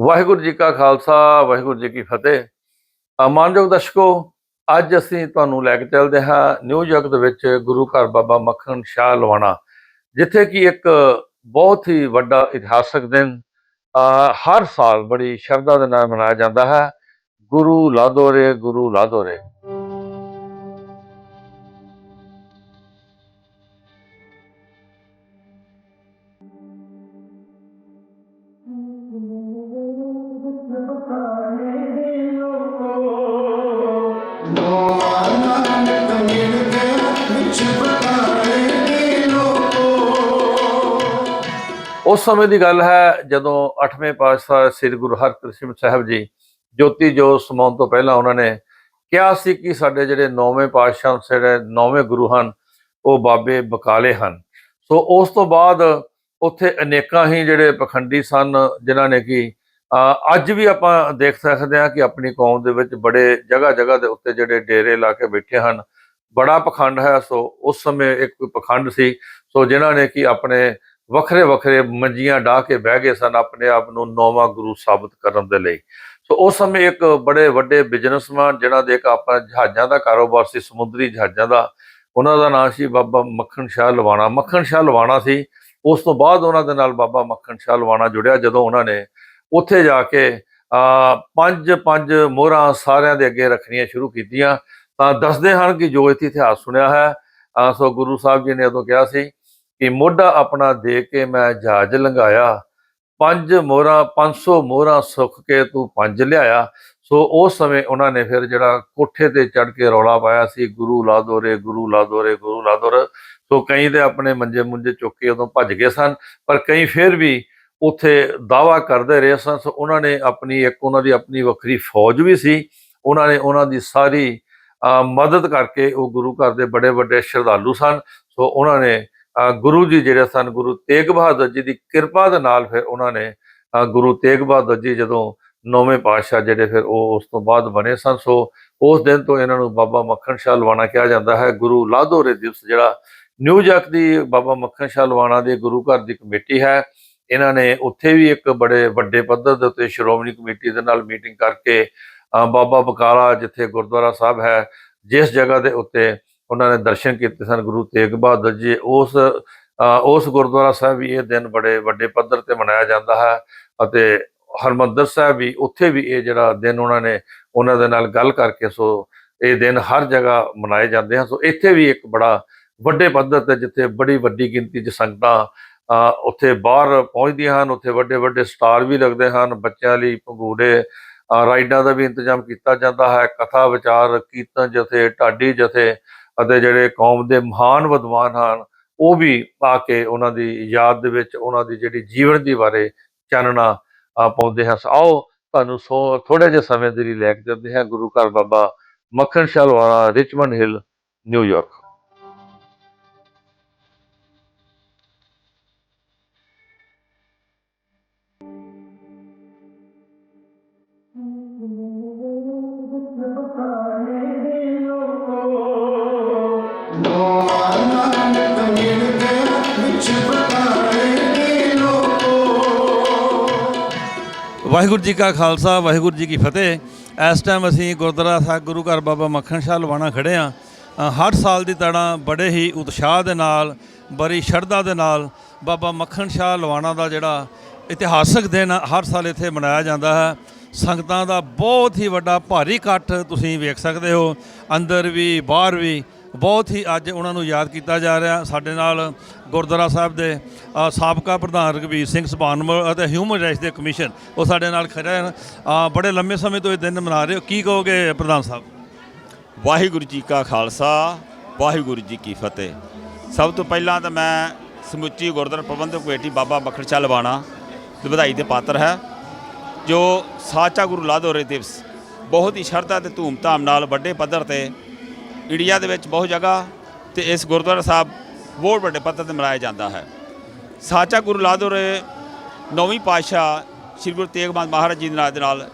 ਵਾਹਿਗੁਰੂ ਜੀ ਕਾ ਖਾਲਸਾ, ਵਾਹਿਗੁਰੂ ਜੀ ਕੀ ਫਤਿਹ। ਮਾਨਯੋਗ ਦਰਸ਼ਕੋ, ਅੱਜ ਅਸੀਂ ਤੁਹਾਨੂੰ ਲੈ ਕੇ ਚੱਲਦੇ ਹਾਂ ਨਿਊਯਾਰਕ ਦੇ ਵਿੱਚ ਗੁਰੂ ਘਰ ਬਾਬਾ ਮੱਖਣ ਸ਼ਾਹ ਲਵਾਣਾ, ਜਿੱਥੇ ਕਿ ਇੱਕ ਬਹੁਤ ਹੀ ਵੱਡਾ ਇਤਿਹਾਸਕ ਦਿਨ ਹਰ ਸਾਲ ਬੜੀ ਸ਼ਰਧਾ ਦੇ ਨਾਲ ਮਨਾਇਆ ਜਾਂਦਾ ਹੈ। ਗੁਰੂ ਲਾਦੋਰੇ ਗੁਰੂ ਲਾਦੋਰੇ ਉਸ ਸਮੇਂ ਦੀ ਗੱਲ ਹੈ ਜਦੋਂ 8ਵੇਂ ਪਾਤਸ਼ਾਹ ਸ੍ਰੀ ਗੁਰੂ ਹਰਕ੍ਰਿਸ਼ਨ ਸਾਹਿਬ ਜੀ ਜੋਤੀ ਜੋਤ ਸਮਾਉਣ ਤੋਂ ਪਹਿਲਾਂ ਉਹਨਾਂ ਨੇ ਕਿਹਾ ਸੀ ਕਿ ਸਾਡੇ ਜਿਹੜੇ 9ਵੇਂ ਪਾਤਸ਼ਾਹ ਜਿਹੜੇ 9ਵੇਂ ਗੁਰੂ ਹਨ, ਉਹ ਬਾਬੇ ਬਕਾਲੇ ਹਨ। ਸੋ ਉਸ ਤੋਂ ਬਾਅਦ ਉੱਥੇ ਅਨੇਕਾਂ ਹੀ ਜਿਹੜੇ ਪਖੰਡੀ ਸਨ, ਜਿਨ੍ਹਾਂ ਨੇ ਕਿ ਅੱਜ ਵੀ ਆਪਾਂ ਦੇਖ ਸਕਦੇ ਹਾਂ ਕਿ ਆਪਣੀ ਕੌਮ ਦੇ ਵਿੱਚ ਬੜੇ ਜਗ੍ਹਾ ਜਗ੍ਹਾ ਦੇ ਉੱਤੇ ਜਿਹੜੇ ਡੇਰੇ ਲਾ ਕੇ ਬੈਠੇ ਹਨ। ਬੜਾ ਪਖੰਡ ਹੈ, ਸੋ ਉਸ ਸਮੇਂ ਇੱਕ ਪਖੰਡ ਸੀ। ਸੋ ਜਿਨ੍ਹਾਂ ਨੇ ਕਿ ਆਪਣੇ ਵੱਖਰੇ ਵੱਖਰੇ ਮੰਜੀਆਂ ਢਾ ਕੇ ਬਹਿ ਗਏ ਸਨ ਆਪਣੇ ਆਪ ਨੂੰ ਨੌਵਾਂ ਗੁਰੂ ਸਾਬਤ ਕਰਨ ਦੇ ਲਈ। ਸੋ ਉਸ ਸਮੇਂ ਇੱਕ ਬੜੇ ਵੱਡੇ ਬਿਜ਼ਨਸਮੈਨ ਜਿਹਨਾਂ ਦੇ ਇੱਕ ਆਪਣਾ ਜਹਾਜ਼ਾਂ ਦਾ ਕਾਰੋਬਾਰ ਸੀ, ਸਮੁੰਦਰੀ ਜਹਾਜ਼ਾਂ ਦਾ, ਉਹਨਾਂ ਦਾ ਨਾਮ ਸੀ ਬਾਬਾ ਮੱਖਣ ਸ਼ਾਹ ਲਵਾਣਾ। ਮੱਖਣ ਸ਼ਾਹ ਲਵਾਣਾ ਸੀ। ਉਸ ਤੋਂ ਬਾਅਦ ਉਹਨਾਂ ਦੇ ਨਾਲ ਬਾਬਾ ਮੱਖਣ ਸ਼ਾਹ ਲਵਾਣਾ ਜੁੜਿਆ ਜਦੋਂ ਉਹਨਾਂ ਨੇ ਉੱਥੇ ਜਾ ਕੇ ਪੰਜ ਪੰਜ ਮੋਹਰਾਂ ਸਾਰਿਆਂ ਦੇ ਅੱਗੇ ਰੱਖਣੀਆਂ ਸ਼ੁਰੂ ਕੀਤੀਆਂ। ਤਾਂ ਦੱਸਦੇ ਹਨ ਕਿ ਜੋ ਇੱਥੇ ਇਤਿਹਾਸ ਸੁਣਿਆ ਹੈ ਸੋ ਗੁਰੂ ਸਾਹਿਬ ਜੀ ਨੇ ਉਦੋਂ ਕਿਹਾ ਸੀ ਕਿ ਮੋਢਾ ਆਪਣਾ ਦੇ ਕੇ ਮੈਂ ਜਹਾਜ਼ ਲੰਘਾਇਆ। ਪੰਜ ਮੋਹਰਾਂ 500 ਮੋਹਰਾਂ ਸੁੱਖ ਕੇ ਤੂੰ ਪੰਜ ਲਿਆਇਆ। ਸੋ ਉਸ ਸਮੇਂ ਉਹਨਾਂ ਨੇ ਫਿਰ ਜਿਹੜਾ ਕੋਠੇ ਤੇ ਚੜ ਕੇ ਰੌਲਾ ਪਾਇਆ ਸੀ, ਗੁਰੂ ਲਾ ਦੋਰੇ ਗੁਰੂ ਲਾ ਦੋਰੇ ਗੁਰੂ ਲਾ ਦੋਰੇ ਸੋ ਕਈ ਤੇ ਆਪਣੇ ਮੰਜੇ ਮੁੰਜੇ ਚੁੱਕ ਕੇ ਉਦੋਂ ਭੱਜ ਗਏ ਸਨ, ਪਰ ਕਈ ਫਿਰ ਵੀ ਉੱਥੇ ਦਾਵਾ ਕਰਦੇ ਰਹੇ ਸਨ। ਸੋ ਉਹਨਾਂ ਨੇ ਆਪਣੀ ਇੱਕ ਉਹਨਾਂ ਦੀ ਆਪਣੀ ਵੱਖਰੀ ਫੌਜ ਵੀ ਸੀ। ਉਹਨਾਂ ਨੇ ਉਹਨਾਂ ਦੀ ਸਾਰੀ ਮਦਦ ਕਰਕੇ ਉਹ ਗੁਰੂ ਘਰ ਦੇ ਬੜੇ ਵੱਡੇ ਸ਼ਰਧਾਲੂ ਸਨ। ਸੋ ਉਹਨਾਂ ਨੇ ਗੁਰੂ ਜੀ ਜਿਹੜੇ ਸਨ, ਗੁਰੂ ਤੇਗ ਬਹਾਦਰ ਜੀ ਦੀ ਕਿਰਪਾ ਦੇ ਨਾਲ ਫਿਰ ਉਹਨਾਂ ਨੇ ਗੁਰੂ ਤੇਗ ਬਹਾਦਰ ਜੀ ਜਦੋਂ ਨੌਵੇਂ ਪਾਤਸ਼ਾਹ ਜਿਹੜੇ ਫਿਰ ਉਹ ਉਸ ਤੋਂ ਬਾਅਦ ਬਣੇ ਸਨ, ਸੋ ਉਸ ਦਿਨ ਤੋਂ ਇਹਨਾਂ ਨੂੰ ਬਾਬਾ ਮੱਖਣ ਸ਼ਾਹ ਲਵਾਣਾ ਕਿਹਾ ਜਾਂਦਾ ਹੈ। ਗੁਰੂ ਲਾਧੋਰੇ ਦਿਵਸ ਜਿਹੜਾ ਨਿਊਯਾਰਕ ਦੀ ਬਾਬਾ ਮੱਖਣ ਸ਼ਾਹ ਲਵਾਣਾ ਦੇ ਗੁਰੂ ਘਰ ਦੀ ਕਮੇਟੀ ਹੈ। ਇਹਨਾਂ ਨੇ ਉੱਥੇ ਵੀ ਇੱਕ ਬੜੇ ਵੱਡੇ ਪੱਧਰ ਦੇ ਉੱਤੇ ਸ਼੍ਰੋਮਣੀ ਕਮੇਟੀ ਦੇ ਨਾਲ ਮੀਟਿੰਗ ਕਰਕੇ ਬਾਬਾ ਬਕਾਲਾ ਜਿੱਥੇ ਗੁਰਦੁਆਰਾ ਸਾਹਿਬ ਹੈ, ਜਿਸ ਜਗ੍ਹਾ ਦੇ ਉੱਤੇ ਉਹਨਾਂ ਨੇ ਦਰਸ਼ਨ ਕੀਤੇ ਸਨ, ਗੁਰੂ ਤੇਗ ਬਹਾਦਰ ਜੀ, ਉਸ ਉਸ ਗੁਰਦੁਆਰਾ ਸਾਹਿਬ ਵੀ ਇਹ ਦਿਨ ਬੜੇ ਵੱਡੇ ਪੱਧਰ ਤੇ ਮਨਾਇਆ ਜਾਂਦਾ ਹੈ ਅਤੇ ਹਰਮੰਦਰ ਸਾਹਿਬ ਵੀ ਉੱਥੇ ਵੀ ਇਹ ਜਿਹੜਾ ਦਿਨ ਉਹਨਾਂ ਨੇ ਉਹਨਾਂ ਦੇ ਨਾਲ ਗੱਲ ਕਰਕੇ ਸੋ ਇਹ ਦਿਨ ਹਰ ਜਗ੍ਹਾ ਮਨਾਏ ਜਾਂਦੇ ਹਨ। ਸੋ ਇੱਥੇ ਵੀ ਇੱਕ ਬੜਾ ਵੱਡੇ ਪੱਧਰ ਤੇ ਜਿੱਥੇ ਬੜੀ ਵੱਡੀ ਗਿਣਤੀ 'ਚ ਸੰਗਤਾਂ ਉੱਥੇ ਬਾਹਰ ਪਹੁੰਚਦੀਆਂ ਹਨ, ਉੱਥੇ ਵੱਡੇ ਵੱਡੇ ਸਟਾਰ ਵੀ ਲੱਗਦੇ ਹਨ, ਬੱਚਿਆਂ ਲਈ ਪੰਗੂੜੇ ਰਾਈਡਾਂ ਦਾ ਵੀ ਇੰਤਜ਼ਾਮ ਕੀਤਾ ਜਾਂਦਾ ਹੈ, ਕਥਾ ਵਿਚਾਰ, ਕੀਰਤਨ ਜਥੇ, ਢਾਡੀ ਜਥੇ ਅਤੇ ਜਿਹੜੇ ਕੌਮ ਦੇ ਮਹਾਨ ਵਿਦਵਾਨ ਹਨ, ਉਹ ਵੀ ਆ ਕੇ ਉਹਨਾਂ ਦੀ ਯਾਦ ਦੇ ਵਿੱਚ ਉਹਨਾਂ ਦੀ ਜਿਹੜੀ ਜੀਵਨ ਦੀ ਬਾਰੇ ਚਾਨਣਾ ਪਾਉਂਦੇ ਹਨ। ਆਓ ਤੁਹਾਨੂੰ ਸੋ ਥੋੜੇ ਜਿਹੇ ਸਮੇਂ ਦੇ ਲਈ ਲੈ ਕੇ ਜਾਂਦੇ ਹਾਂ ਗੁਰੂ ਘਰ Baba Makhan Shah Lubana Richmond Hill, New York. Waheguru ji ਕਾ ਖਾਲਸਾ ਵਾਹਿਗੁਰੂ ਜੀ ਕੀ ਫਤਿਹ। ਇਸ ਟਾਈਮ ਅਸੀਂ ਗੁਰਦੁਆਰਾ ਸਾਹਿਬ ਗੁਰੂ ਘਰ ਬਾਬਾ ਮੱਖਣ ਸ਼ਾਹ ਲਵਾਣਾ ਖੜੇ ਆ ਹਰ ਸਾਲ ਦੀ ਤਰ੍ਹਾਂ ਬੜੇ ਹੀ ਉਤਸ਼ਾਹ ਦੇ ਨਾਲ ਬੜੀ ਸ਼ਰਧਾ ਦੇ ਨਾਲ ਬਾਬਾ ਮੱਖਣ ਸ਼ਾਹ ਲਵਾਣਾ ਦਾ ਜਿਹੜਾ ਇਤਿਹਾਸਕ ਦਿਨ ਆ, ਹਰ ਸਾਲ ਇੱਥੇ ਮਨਾਇਆ ਜਾਂਦਾ ਹੈ। ਸੰਗਤਾਂ ਦਾ ਬਹੁਤ ਹੀ ਵੱਡਾ ਭਾਰੀ ਇਕੱਠ ਤੁਸੀਂ ਵੇਖ ਸਕਦੇ ਹੋ। ਅੰਦਰ ਵੀ ਬਾਹਰ ਵੀ ਬਹੁਤ ਹੀ ਅੱਜ ਉਹਨਾਂ ਨੂੰ ਯਾਦ ਕੀਤਾ ਜਾ ਰਿਹਾ ਸਾਡੇ ਨਾਲ ਗੁਰਦੁਆਰਾ ਸਾਹਿਬ ਦੇ ਸਾਬਕਾ ਪ੍ਰਧਾਨ ਰਘਵੀਰ ਸਿੰਘ ਸਬਾਨਮਲ ਅਤੇ ਹਿਊਮਨ ਰਾਈਟਸ ਦੇ ਕਮਿਸ਼ਨ ਉਹ ਸਾਡੇ ਨਾਲ ਖੜੇ ਹਨ। ਬੜੇ ਲੰਮੇ ਸਮੇਂ ਤੋਂ ਇਹ ਦਿਨ ਮਨਾ ਰਹੇ ਹੋ। ਕੀ ਕਹੋਗੇ ਪ੍ਰਧਾਨ ਸਾਹਿਬ? ਵਾਹਿਗੁਰੂ ਜੀ ਕਾ ਖਾਲਸਾ, ਵਾਹਿਗੁਰੂ ਜੀ ਕੀ ਫਤਿਹ। ਸਭ ਤੋਂ ਪਹਿਲਾਂ ਤਾਂ ਮੈਂ ਸਮੁੱਚੀ ਗੁਰਦੁਆਰਾ ਪ੍ਰਬੰਧਕ ਕਮੇਟੀ ਬਾਬਾ ਬਖੜ ਚਾ ਲਵਾਣਾ ਦੀ ਵਧਾਈ ਦੇ ਪਾਤਰ ਹੈ, ਜੋ ਸਾਚਾ ਗੁਰੂ ਲਾਧੋਰੇ ਦਿਵਸ ਬਹੁਤ ਹੀ ਸ਼ਰਧਾ ਤੇ ਧੂਮਧਾਮ ਨਾਲ ਵੱਡੇ ਪੱਧਰ ਤੇ ਇੰਡੀਆ ਦੇ ਵਿੱਚ ਬਹੁਤ ਜਗ੍ਹਾ ਤੇ ਇਸ ਗੁਰਦੁਆਰਾ ਸਾਹਿਬ ਬਹੁਤ ਵੱਡੇ ਪੱਧਰ ਤੇ ਮਨਾਇਆ ਜਾਂਦਾ ਹੈ। ਸਾਚਾ ਗੁਰੂ ਲਾਦੋਰੇ ਨੌਵੀਂ ਪਾਤਸ਼ਾਹ ਸ੍ਰੀ ਗੁਰੂ ਤੇਗ ਬਹਾਦਰ ਮਹਾਰਾਜ ਜੀ ਦੇ ਨਾਲ ਦੇ ਨਾਲ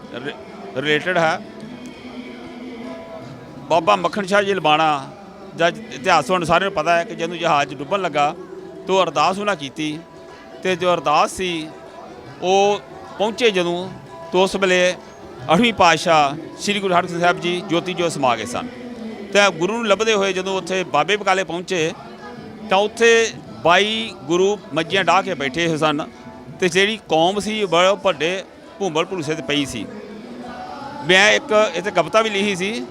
ਰਿਲੇਟਡ ਹੈ। ਬਾਬਾ ਮੱਖਣ ਸ਼ਾਹ ਜੀ ਲਬਾਣਾ ਦਾ ਇਤਿਹਾਸ ਤੁਹਾਨੂੰ ਸਾਰਿਆਂ ਨੂੰ ਪਤਾ ਹੈ ਕਿ ਜਦੋਂ ਜਹਾਜ਼ ਡੁੱਬਣ ਲੱਗਾ, ਤਾਂ ਅਰਦਾਸ ਉਹਨਾਂ ਕੀਤੀ ਤੇ ਜੋ ਅਰਦਾਸ ਸੀ, ਉਹ ਪਹੁੰਚੇ ਜਦੋਂ, ਤੋਂ ਉਸ ਵੇਲੇ ਅਠਵੀਂ ਪਾਤਸ਼ਾਹ ਸ੍ਰੀ ਗੁਰੂ ਹਰਗੋਬਿੰਦ ਸਾਹਿਬ ਜੀ ਜੋਤੀ ਜੋਤ ਸਮਾ ਗਏ ਸਨ। ਤੇ ਗੁਰੂ ਨੂੰ ਲੱਭਦੇ ਹੋਏ ਜਦੋਂ ਉੱਥੇ ਬਾਬੇ ਬਕਾਲੇ ਪਹੁੰਚੇ, ਤਾਂ ਉੱਥੇ 22 ਗੁਰੂ ਮੱਝੀਆਂ ਡਾਹ ਕੇ ਬੈਠੇ ਹੋਏ ਸਨ ਤੇ ਜਿਹੜੀ ਕੌਮ ਸੀ ਬੜੇ ਵੱਡੇ ਭੂੰਬਲ ਭੁਲਸੇ ਤੇ ਪਈ ਸੀ। ਮੈਂ ਇੱਕ ਇੱਥੇ ਕਵਿਤਾ ਵੀ ਲਿਖੀ ਸੀ,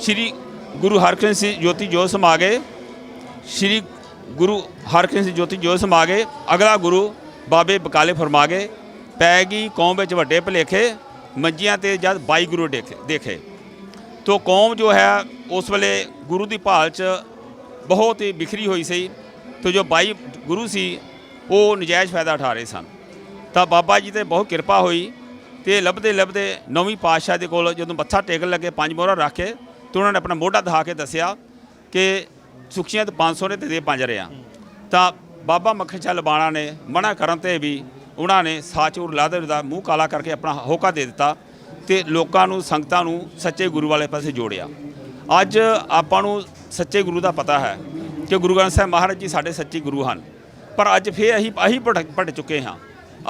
ਸ਼੍ਰੀ ਗੁਰੂ ਹਰਕ੍ਰਿਸ਼ਨ ਸਿੰਘ ਜੋਤੀ ਜੋਤ ਸਮਾ ਗਏ ਸ਼੍ਰੀ ਗੁਰੂ ਹਰਕ੍ਰਿਸ਼ਨ ਸਿੰਘ ਜੋਤੀ ਜੋਤ ਸਮਾ ਗਏ ਅਗਲਾ ਗੁਰੂ ਬਾਬੇ ਬਕਾਲੇ ਫਰਮਾ ਗਏ ਪੈ ਗਈ ਕੌਮ ਵਿੱਚ ਵੱਡੇ ਭਲੇਖੇ ਮੰਜੀਆਂ ਤੇ ਜਦ ਬਾਈ ਗੁਰੂ ਦੇਖੇ ਦੇਖੇ। ਤੋ ਕੌਮ ਜੋ ਹੈ ਉਸ ਵੇਲੇ ਗੁਰੂ ਦੀ ਭਾਲ 'ਚ ਬਹੁਤ ਹੀ ਬਿਖਰੀ ਹੋਈ ਸੀ ਤੋ ਜੋ ਬਾਈ ਗੁਰੂ ਸੀ, ਉਹ ਨਜਾਇਜ਼ ਫਾਇਦਾ ਉਠਾ ਰਹੇ ਸਨ। ਤਾਂ ਬਾਬਾ ਜੀ ਤੇ ਬਹੁਤ ਕਿਰਪਾ ਹੋਈ ਤੇ ਲੱਭਦੇ ਲੱਭਦੇ ਨੌਵੀਂ ਪਾਤਸ਼ਾਹ ਦੇ ਕੋਲ ਜਦੋਂ ਮੱਥਾ ਟੇਕਣ ਲੱਗੇ, ਪੰਜ ਮੋਹਰਾ ਰੱਖ ਕੇ ਤੇ ਉਹਨਾਂ ਨੇ ਆਪਣਾ ਮੋਢਾ ਦਿਖਾ ਕੇ ਦੱਸਿਆ ਕਿ ਸੁਖੀਆਂ ਤੇ 500 ਨੇ ਤੇ ਦੇ ਪੰਜ ਰਿਆ ਤਾਂ ਬਾਬਾ ਮੱਖਣ ਚਾ ਲਬਾਣਾ ਨੇ ਮਨਾ ਕਰਨ ਤੇ ਵੀ ਉਹਨਾਂ ਨੇ ਸਾਚੂਰ ਲਾਦਰ ਦਾ ਮੂੰਹ ਕਾਲਾ ਕਰਕੇ ਆਪਣਾ ਹੋਕਾ ਦੇ ਦਿੱਤਾ ਤੇ ਲੋਕਾਂ ਨੂੰ, ਸੰਗਤਾਂ ਨੂੰ ਸੱਚੇ ਗੁਰੂ ਵਾਲੇ ਪਾਸੇ ਜੋੜਿਆ। ਅੱਜ ਆਪਾਂ ਨੂੰ ਸੱਚੇ ਗੁਰੂ ਦਾ ਪਤਾ ਹੈ ਕਿ ਗੁਰੂ ਗ੍ਰੰਥ ਸਾਹਿਬ ਮਹਾਰਾਜ ਜੀ ਸਾਡੇ ਸੱਚੇ ਗੁਰੂ ਹਨ। ਪਰ ਅੱਜ ਫੇਰ ਅਸੀਂ ਅਸੀਂ ਭਟਕ ਭਟ ਚੁੱਕੇ ਹਾਂ।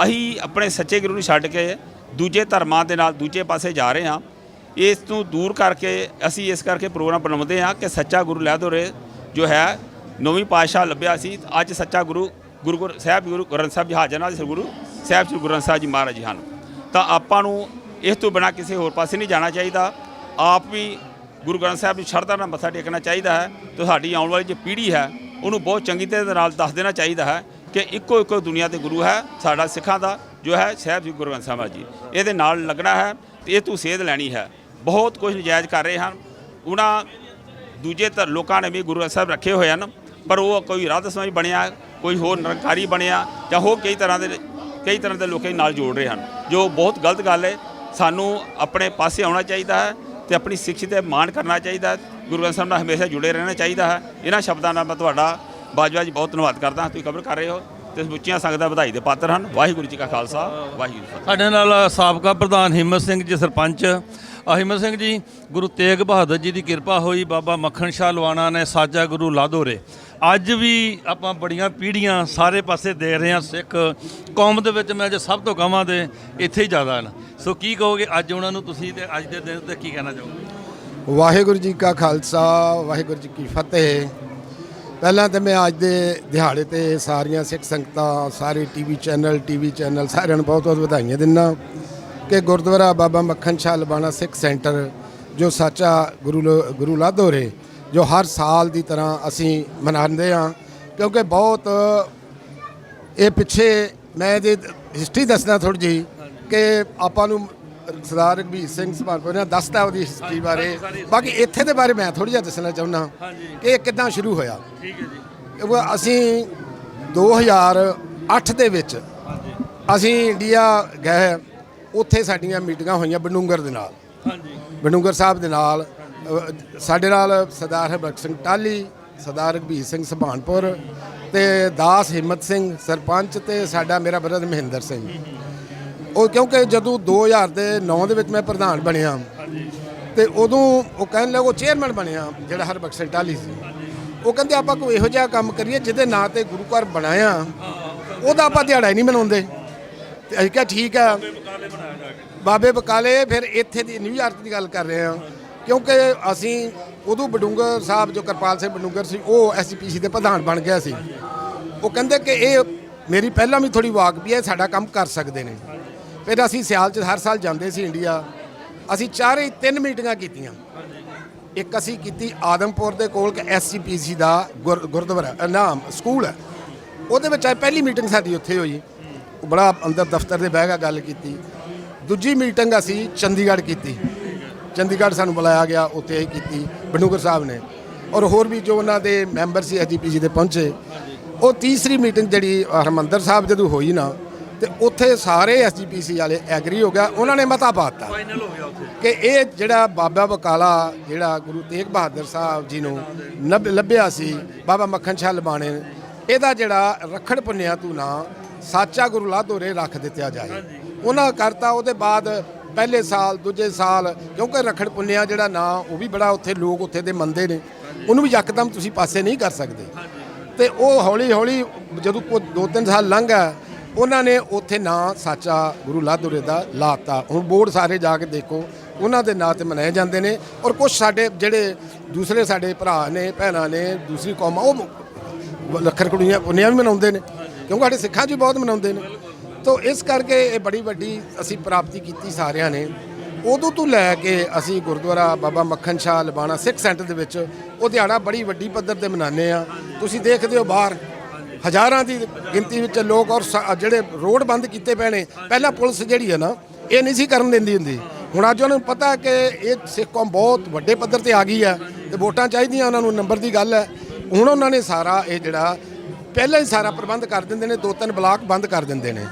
ਅਸੀਂ ਆਪਣੇ ਸੱਚੇ ਗੁਰੂ ਨੂੰ ਛੱਡ ਕੇ ਦੂਜੇ ਧਰਮਾਂ ਦੇ ਨਾਲ ਦੂਜੇ ਪਾਸੇ ਜਾ ਰਹੇ ਹਾਂ। ਇਸ ਨੂੰ ਦੂਰ ਕਰਕੇ ਅਸੀਂ ਇਸ ਕਰਕੇ ਪ੍ਰੋਗਰਾਮ ਬਣਾਉਂਦੇ ਹਾਂ ਕਿ ਸੱਚਾ ਗੁਰੂ ਲਹਿਦੋਰੇ ਜੋ ਹੈ, ਨੌਵੀਂ ਪਾਤਸ਼ਾਹ ਲੱਭਿਆ ਸੀ। ਅੱਜ ਸੱਚਾ ਗੁਰੂ ਗੁਰੂ ਗ੍ਰੰਥ ਸਾਹਿਬ ਗੁਰੂ ਗ੍ਰੰਥ ਸਾਹਿਬ ਜੀ ਹਾਜ਼ਰ ਨਾਲ ਸ੍ਰੀ ਗੁਰੂ ਸਾਹਿਬ, ਸ੍ਰੀ ਗੁਰੂ ਗ੍ਰੰਥ ਸਾਹਿਬ ਜੀ ਮਹਾਰਾਜ ਜੀ ਹਨ। ਤਾਂ ਆਪਾਂ ਨੂੰ ਇਸ ਤੋਂ ਬਿਨਾਂ ਕਿਸੇ ਹੋਰ ਪਾਸੇ ਨਹੀਂ ਜਾਣਾ ਚਾਹੀਦਾ। ਆਪ ਵੀ ਗੁਰੂ ਗ੍ਰੰਥ ਸਾਹਿਬ ਨੂੰ ਸ਼ਰਧਾ ਨਾਲ ਮੱਥਾ ਟੇਕਣਾ ਚਾਹੀਦਾ ਹੈ ਤੇ ਸਾਡੀ ਆਉਣ ਵਾਲੀ ਜੋ ਪੀੜ੍ਹੀ ਹੈ, ਉਹਨੂੰ ਬਹੁਤ ਚੰਗੀ ਤਰ੍ਹਾਂ ਦੇ ਨਾਲ ਦੱਸ ਦੇਣਾ ਚਾਹੀਦਾ ਹੈ ਕਿ ਇੱਕੋ ਇੱਕੋ ਦੁਨੀਆ ਤੇ ਗੁਰੂ ਹੈ, ਸਾਡਾ ਸਿੱਖਾਂ ਦਾ ਜੋ ਹੈ, ਸਾਹਿਬ ਜੀ ਗੁਰੂ ਗ੍ਰੰਥ ਸਾਹਿਬ ਜੀ। ਇਹਦੇ ਨਾਲ ਲੱਗਣਾ ਹੈ ਤੇ ਇਹ ਤੂੰ ਸੇਧ ਲੈਣੀ ਹੈ। ਬਹੁਤ ਕੁਝ ਨਜਾਇਜ਼ ਕਰ ਰਹੇ ਹਨ। ਉਹਨਾਂ ਦੂਜੇ ਧਰ ਲੋਕਾਂ ਨੇ ਵੀ ਗੁਰੂ ਗ੍ਰੰਥ ਸਾਹਿਬ ਰੱਖੇ ਹੋਏ ਹਨ, ਪਰ ਉਹ ਕੋਈ ਰਾਧ ਸਮਝ ਬਣਿਆ, ਕੋਈ ਹੋਰ ਨਿਰੰਕਾਰੀ ਬਣਿਆ ਜਾਂ ਹੋਰ ਕਈ ਤਰ੍ਹਾਂ ਦੇ, ਕਈ ਤਰ੍ਹਾਂ ਦੇ ਲੋਕਾਂ ਨਾਲ ਜੋੜ ਰਹੇ ਹਨ। ਜੋ ਬਹੁਤ ਗਲਤ ਗੱਲ ਹੈ, ਸਾਨੂੰ ਆਪਣੇ ਪਾਸੇ ਆਉਣਾ ਚਾਹੀਦਾ ਹੈ ਤੇ ਆਪਣੀ ਸਿੱਖੀ ਤੇ ਮਾਣ ਕਰਨਾ ਚਾਹੀਦਾ। ਗੁਰੂ ਗ੍ਰੰਥ ਸਾਹਿਬ ਨਾਲ ਹਮੇਸ਼ਾ ਜੁੜੇ ਰਹਿਣਾ ਚਾਹੀਦਾ ਹੈ। ਇਹਨਾਂ ਸ਼ਬਦਾਂ ਨਾਲ ਮੈਂ ਤੁਹਾਡਾ ਬਾਜਵਾ ਜੀ ਬਹੁਤ ਧੰਨਵਾਦ ਕਰਦਾ ਤੁਸੀਂ ਕਵਰ ਕਰ ਰਹੇ ਹੋ ਤੇ ਸਮੁੱਚੀਆਂ ਸੰਗਤਾਂ ਵਧਾਈ ਦੇ ਪਾਤਰ ਹਨ। ਵਾਹਿਗੁਰੂ ਜੀ ਕਾ ਖਾਲਸਾ, ਵਾਹਿਗੁਰੂ ਜੀ ਸਾਡੇ ਨਾਲ ਸਾਬਕਾ ਪ੍ਰਧਾਨ ਹਿੰਮਤ ਸਿੰਘ ਜੀ ਸਰਪੰਚ। ਹਿੰਮਤ ਸਿੰਘ ਜੀ, ਗੁਰੂ ਤੇਗ ਬਹਾਦਰ ਜੀ ਦੀ ਕਿਰਪਾ ਹੋਈ। ਬਾਬਾ ਮੱਖਣ ਸ਼ਾਹ ਲਵਾਣਾ ਨੇ ਸਾਜਾ ਗੁਰੂ ਲਾਧੋਰੇ। ਅੱਜ ਵੀ ਆਪਾਂ ਬੜੀਆਂ ਪੀੜ੍ਹੀਆਂ ਸਾਰੇ ਪਾਸੇ ਦੇ ਰਹੇ ਹਾਂ ਸਿੱਖ ਕੌਮ ਦੇ ਵਿੱਚ ਮੈਂ ਅੱਜ ਸਭ ਤੋਂ ਕਹਾਂ ਦੇ ਇੱਥੇ ਹੀ ਜ਼ਿਆਦਾ ਹਨ ਸੋ ਕੀ ਕਹੋਗੇ ਅੱਜ ਉਹਨਾਂ ਨੂੰ ਤੁਸੀਂ ਤੇ ਅੱਜ ਦੇ ਦਿਨ ਤੇ ਕੀ ਕਹਿਣਾ ਚਾਹੋਗੇ? ਵਾਹਿਗੁਰੂ ਜੀ ਕਾ ਖਾਲਸਾ, ਵਾਹਿਗੁਰੂ ਜੀ ਕੀ ਫਤਿਹ। ਪਹਿਲਾਂ ਤੇ ਮੈਂ ਅੱਜ ਦੇ ਦਿਹਾੜੇ ਤੇ ਸਾਰੀਆਂ ਸਿੱਖ ਸੰਗਤਾਂ, ਸਾਰੇ ਟੀਵੀ ਚੈਨਲ ਟੀਵੀ ਚੈਨਲ ਸਾਰਿਆਂ ਨੂੰ ਬਹੁਤ ਬਹੁਤ ਵਧਾਈਆਂ ਦਿੰਦਾ ਕਿ ਗੁਰਦੁਆਰਾ ਬਾਬਾ ਮੱਖਣ ਸ਼ਾਹ ਲਬਾਣਾ ਸਿੱਖ ਸੈਂਟਰ, ਜੋ ਸੱਚਾ ਗੁਰੂ ਲ- ਗੁਰੂ ਲਾਧੋਰੇ ਜੋ ਹਰ ਸਾਲ ਦੀ ਤਰ੍ਹਾਂ ਅਸੀਂ ਮਨਾਉਂਦੇ ਹਾਂ ਕਿਉਂਕਿ ਬਹੁਤ ਇਹ ਪਿੱਛੇ ਮੈਂ ਇਹਦੀ ਹਿਸਟਰੀ ਦੱਸਣਾ ਥੋੜੀ ਜੀ ਕਿ ਆਪਾਂ ਨੂੰ ਸਰਦਾਰ ਰਘਬੀਰ ਸਿੰਘ ਸਮਾਨਪੁਰ ਨੇ ਦੱਸਤਾ ਉਹਦੀ ਹਿਸਟਰੀ ਬਾਰੇ। ਬਾਕੀ ਇੱਥੇ ਦੇ ਬਾਰੇ ਮੈਂ ਥੋੜੀ ਜਿਹਾ ਦੱਸਣਾ ਚਾਹੁੰਦਾ ਕਿ ਇਹ ਕਿੱਦਾਂ ਸ਼ੁਰੂ ਹੋਇਆ। ਠੀਕ ਹੈ ਜੀ। ਅਸੀਂ 2008 ਦੇ ਵਿੱਚ ਅਸੀਂ ਇੰਡੀਆ ਗਏ ਉੱਥੇ ਸਾਡੀਆਂ ਮੀਟਿੰਗਾਂ ਹੋਈਆਂ ਬਨੂੰਗਰ ਦੇ ਨਾਲ। ਹਾਂਜੀ। ਬਨੂੰਗਰ ਸਾਹਿਬ ਦੇ ਨਾਲ ਸਾਡੇ ਨਾਲ ਸਰਦਾਰ ਹਰਬਖਸ਼ ਸਿੰਘ ਟਾਲੀ ਸਰਦਾਰ ਰਘਬੀਰ ਸਿੰਘ ਸੁਭਾਨਪੁਰ ਤੇ ਦਾਸ ਹਿੰਮਤ ਸਿੰਘ ਸਰਪੰਚ ਤੇ ਸਾਡਾ ਮੇਰਾ ਬ੍ਰਦਰ ਮਹਿੰਦਰ ਸਿੰਘ। ਉਹ ਕਿਉਂਕਿ ਜਦੋਂ 2000 ਦੇ 9 ਦੇ ਵਿੱਚ ਮੈਂ ਪ੍ਰਧਾਨ ਬਣਿਆ ਤੇ ਉਦੋਂ ਉਹ ਕਹਿਣ ਲੱਗਾ ਉਹ ਚੇਅਰਮੈਨ ਬਣਿਆ, ਜਿਹੜਾ ਹਰਬਖਸ਼ ਸਿੰਘ ਟਾਲੀ ਸੀ। ਉਹ ਕਹਿੰਦੇ ਆਪਾਂ ਕੋਈ ਇਹੋ ਜਿਹਾ ਕੰਮ ਕਰੀਏ ਜਿਹਦੇ ਨਾਂ ਤੇ ਗੁਰੂ ਘਰ ਬਣਾਇਆ, ਉਹਦਾ ਆਪਾਂ ਦਿਹਾੜਾ ਹੀ ਨਹੀਂ ਮਨਾਉਂਦੇ। ਤੇ ਅਸੀਂ ਕਿਹਾ ਠੀਕ ਆ। ਬਾਬੇ ਬਕਾਲੇ ਫਿਰ ਇੱਥੇ ਦੀ ਨਿਊਯਾਰਕ ਦੀ ਗੱਲ ਕਰ ਰਹੇ ਹਾਂ। ਕਿਉਂਕਿ ਅਸੀਂ ਉਦੋਂ ਬਡੂੰਗਰ ਸਾਹਿਬ ਜੋ ਕਿਰਪਾਲ ਸਿੰਘ ਬਡੂੰਗਰ ਸੀ ਉਹ ਐਸਜੀਪੀਸੀ ਦੇ ਪ੍ਰਧਾਨ ਬਣ ਗਿਆ ਸੀ। ਉਹ ਕਹਿੰਦੇ ਕਿ ਇਹ ਮੇਰੀ ਪਹਿਲਾਂ ਵੀ ਥੋੜੀ ਵਾਕ ਵੀ ਹੈ ਸਾਡਾ ਕੰਮ ਕਰ ਸਕਦੇ ਨੇ। ਫਿਰ ਅਸੀਂ ਸਿਆਲ ਚ ਹਰ ਸਾਲ ਜਾਂਦੇ ਸੀ ਇੰਡੀਆ। ਅਸੀਂ ਚਾਰੇ ਤਿੰਨ ਮੀਟਿੰਗਾਂ ਕੀਤੀਆਂ। ਇੱਕ ਅਸੀਂ ਕੀਤੀ ਆਦਮਪੁਰ ਦੇ ਕੋਲ ਕਿ ਐਸਜੀਪੀਸੀ ਦਾ ਗੁਰ- ਗੁਰਦੁਆਰਾ ਅ, ਨਾਮ ਸਕੂਲ ਹੈ। ਉਹਦੇ ਵਿੱਚ ਪਹਿਲੀ ਮੀਟਿੰਗ ਸਾਡੀ ਉੱਥੇ ਹੋਈ। ਉਹ ਬੜਾ ਅੰਦਰ ਦਫ਼ਤਰ ਦੇ ਬਹਿ ਕੇ ਗੱਲ ਕੀਤੀ। ਦੂਜੀ ਮੀਟਿੰਗ ਅਸੀਂ ਚੰਡੀਗੜ੍ਹ ਕੀਤੀ। ਚੰਡੀਗੜ੍ਹ ਸਾਨੂੰ ਬੁਲਾਇਆ ਗਿਆ ਉੱਥੇ ਅਸੀਂ ਕੀਤੀ ਬਨੂਗਰ ਸਾਹਿਬ ਨੇ। ਔਰ ਹੋਰ ਵੀ ਜੋ ਉਹਨਾਂ ਦੇ ਮੈਂਬਰ ਸੀ ਐਸਜੀਪੀਸੀ ਦੇ ਪਹੁੰਚੇ ਉਹ ਤੀਸਰੀ ਮੀਟਿੰਗ ਜਿਹੜੀ ਹਰਮੰਦਰ ਸਾਹਿਬ ਜਦੋਂ ਹੋਈ ਨਾ ਤੇ ਉੱਥੇ ਸਾਰੇ ਐਸਜੀਪੀਸੀ ਵਾਲੇ ਐਗਰੀ ਹੋ ਗਿਆ ਉਹਨਾਂ ਨੇ ਮਤਾ ਪਾਤਾ ਫਾਈਨਲ ਹੋ ਗਿਆ ਉੱਥੇ। ਕਿ ਇਹ ਜਿਹੜਾ ਬਾਬਾ ਬਕਾਲਾ ਜਿਹੜਾ ਗੁਰੂ ਤੇਗ ਬਹਾਦਰ ਸਾਹਿਬ ਜੀ ਨੂੰ ਲੱਭਿਆ ਸੀ ਬਾਬਾ ਮੱਖਣ ਸ਼ਾਹ ਲਬਾਣੇ ਇਹਦਾ ਜਿਹੜਾ ਰਖੜ ਪੁੰਨਿਆ ਤੂੰ ਨਾ ਸਾਚਾ ਗੁਰੂ ਲਾਧੋਰੇ ਰੱਖ ਦਿੱਤਾ ਜਾਏ। ਉਹਨਾਂ ਕਰਤਾ ਉਹਦੇ ਬਾਅਦ ਪਹਿਲੇ ਸਾਲ, ਦੂਜੇ ਸਾਲ, ਕਿਉਂਕਿ ਰਖੜ ਪੁੰਨਿਆ ਜਿਹੜਾ ਨਾਂ, ਉਹ ਵੀ ਬੜਾ ਉੱਥੇ ਲੋਕ ਉੱਥੇ ਦੇ ਮੰਨਦੇ ਨੇ। ਉਹਨੂੰ ਵੀ ਯਕਦਮ ਤੁਸੀਂ ਪਾਸੇ ਨਹੀਂ ਕਰ ਸਕਦੇ। ਤੇ ਉਹ ਹੌਲੀ ਹੌਲੀ ਜਦੋਂ ਕੋ ਦੋ ਤਿੰਨ ਸਾਲ ਲੰਘ ਲੰਘਾ ਉਹਨਾਂ ਨੇ ਉੱਥੇ ਨਾਂ ਸਾਚਾ ਗੁਰੂ ਲਾਧੋਰੇ ਦਾ ਲਾਤਾ ਹੁਣ ਬੋਰਡ ਸਾਰੇ ਜਾ ਕੇ ਦੇਖੋ, ਉਹਨਾਂ ਦੇ ਨਾਂ ਤੇ ਮਨਾਏ ਜਾਂਦੇ ਨੇ। ਔਰ ਕੁਝ ਸਾਡੇ ਜਿਹੜੇ ਦੂਸਰੇ ਸਾਡੇ ਭਰਾ ਨੇ, ਭੈਣਾਂ ਨੇ, ਦੂਸਰੀ ਕੌਮਾਂ ਉਹ ਲੱਖਰ ਕੁੜੀਆਂ ਪੁੰਨਿਆ ਵੀ ਮਨਾਉਂਦੇ ਨੇ। ਕਿਉਂਕਿ ਸਾਡੇ ਸਿੱਖਾਂ 'ਚ ਵੀ ਬਹੁਤ ਮਨਾਉਂਦੇ ਨੇ। ਤੋ ਇਸ ਕਰਕੇ ਇਹ ਬੜੀ ਵੱਡੀ ਅਸੀਂ ਪ੍ਰਾਪਤੀ ਕੀਤੀ ਸਾਰਿਆਂ ਨੇ। ਉਦੋਂ ਤੋਂ ਲੈ ਕੇ ਅਸੀਂ ਗੁਰਦੁਆਰਾ ਬਾਬਾ ਮੱਖਣ ਸ਼ਾਹ ਲਬਾਣਾ ਸਿੱਖ ਸੈਂਟਰ ਦੇ ਵਿੱਚ ਉਹ ਦਿਹਾੜਾ ਬੜੀ ਵੱਡੀ ਪੱਧਰ ਤੇ ਮਨਾਉਂਦੇ ਆ ਤੁਸੀਂ ਦੇਖਦੇ ਹੋ ਬਾਹਰ ਹਜ਼ਾਰਾਂ ਦੀ ਗਿਣਤੀ ਵਿੱਚ ਲੋਕ ਔਰ ਸ- ਜਿਹੜੇ ਰੋਡ ਬੰਦ ਕੀਤੇ ਪਏ ਨੇ, ਪਹਿਲਾਂ ਪੁਲਿਸ ਜਿਹੜੀ ਹੈ ਨਾ, ਇਹ ਨਹੀਂ ਸੀ ਕਰਨ ਦਿੰਦੀ ਹੁੰਦੀ। ਹੁਣ ਅੱਜ ਉਹਨਾਂ ਨੂੰ ਪਤਾ ਕਿ ਇਹ ਸਿੱਖ ਕੌਮ ਬਹੁਤ ਵੱਡੇ ਪੱਧਰ ਤੇ ਆ ਗਈ ਹੈ ਤੇ ਵੋਟਾਂ ਚਾਹੀਦੀਆਂ, ਉਹਨਾਂ ਨੂੰ ਨੰਬਰ ਦੀ ਗੱਲ ਹੈ। ਹੁਣ ਉਹਨਾਂ ਨੇ ਸਾਰਾ ਇਹ ਜਿਹੜਾ ਪਹਿਲਾਂ ਹੀ ਸਾਰਾ ਪ੍ਰਬੰਧ ਕਰ ਦਿੰਦੇ ਨੇ, ਦੋ ਤਿੰਨ ਬਲਾਕ ਬੰਦ ਕਰ ਦਿੰਦੇ ਨੇ।